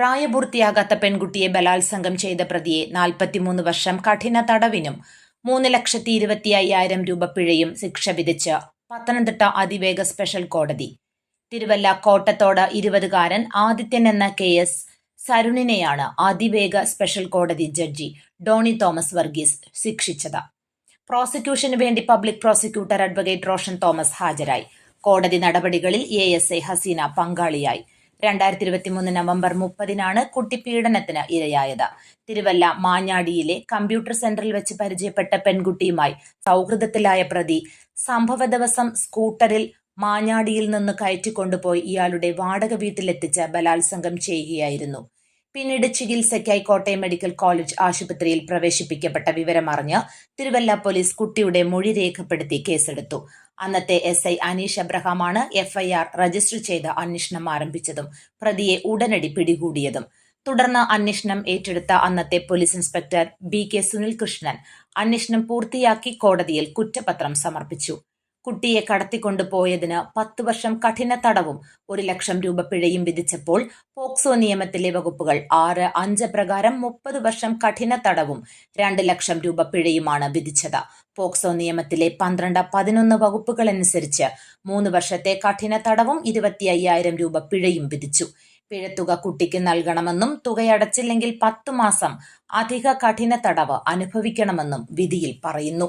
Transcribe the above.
പ്രായപൂർത്തിയാകാത്ത പെൺകുട്ടിയെ ബലാത്സംഗം ചെയ്ത പ്രതിയെ നാൽപ്പത്തിമൂന്ന് വർഷം കഠിന തടവിനും മൂന്ന് ലക്ഷത്തി ഇരുപത്തി അയ്യായിരം രൂപ പിഴയും ശിക്ഷ വിധിച്ച് പത്തനംതിട്ട അതിവേഗ സ്പെഷ്യൽ കോടതി. തിരുവല്ല കോട്ടത്തോട് ഇരുപതുകാരൻ ആദിത്യൻ എന്ന കെ എസ് സരുണിനെയാണ് അതിവേഗ സ്പെഷ്യൽ കോടതി ജഡ്ജി ഡോണി തോമസ് വർഗീസ് ശിക്ഷിച്ചത്. പ്രോസിക്യൂഷന് വേണ്ടി public prosecutor advocate Roshan Thomas ഹാജരായി. കോടതി നടപടികളിൽ എ എസ് എ ഹസീന പങ്കാളിയായി. രണ്ടായിരത്തി ഇരുപത്തിമൂന്ന് നവംബർ മുപ്പതിനാണ് കുട്ടി പീഡനത്തിന് ഇരയായത്. തിരുവല്ല മാഞ്ഞാടിയിലെ കമ്പ്യൂട്ടർ സെന്ററിൽ വെച്ച് പരിചയപ്പെട്ട പെൺകുട്ടിയുമായി സൗഹൃദത്തിലായ പ്രതി സംഭവ ദിവസം സ്കൂട്ടറിൽ മാഞ്ഞാടിയിൽ നിന്ന് കയറ്റിക്കൊണ്ടുപോയി ഇയാളുടെ വാടക വീട്ടിലെത്തിച്ച് ബലാത്സംഗം ചെയ്യുകയായിരുന്നു. പിന്നീട് ചികിത്സയ്ക്കായി കോട്ടയം മെഡിക്കൽ കോളേജ് ആശുപത്രിയിൽ പ്രവേശിപ്പിക്കപ്പെട്ട വിവരമറിഞ്ഞ് തിരുവല്ല പോലീസ് കുട്ടിയുടെ മൊഴി രേഖപ്പെടുത്തി കേസെടുത്തു. അന്നത്തെ എസ് ഐ അനീഷ് അബ്രഹാമാണ് എഫ്ഐആർ രജിസ്റ്റർ ചെയ്ത് അന്വേഷണം ആരംഭിച്ചതും പ്രതിയെ ഉടനടി പിടികൂടിയതും. തുടർന്ന് അന്വേഷണം ഏറ്റെടുത്ത അന്നത്തെ police inspector B K Sunil Krishnan അന്വേഷണം പൂർത്തിയാക്കി കോടതിയിൽ കുറ്റപത്രം സമർപ്പിച്ചു. കുട്ടിയെ കടത്തിക്കൊണ്ടു പോയതിന് പത്ത് വർഷം കഠിന തടവും ഒരു ലക്ഷം രൂപ പിഴയും വിധിച്ചപ്പോൾ പോക്സോ നിയമത്തിലെ വകുപ്പുകൾ ആറ് അഞ്ച് പ്രകാരം മുപ്പത് വർഷം കഠിന തടവും രണ്ട് ലക്ഷം രൂപ പിഴയുമാണ് വിധിച്ചത്. പോക്സോ നിയമത്തിലെ പന്ത്രണ്ട് പതിനൊന്ന് വകുപ്പുകൾ അനുസരിച്ച് മൂന്ന് വർഷത്തെ കഠിന തടവും ഇരുപത്തി അയ്യായിരം രൂപ പിഴയും വിധിച്ചു. പിഴത്തുക കുട്ടിക്ക് നൽകണമെന്നും തുകയടച്ചില്ലെങ്കിൽ പത്തു മാസം അധിക കഠിന തടവ് അനുഭവിക്കണമെന്നും വിധിയിൽ പറയുന്നു.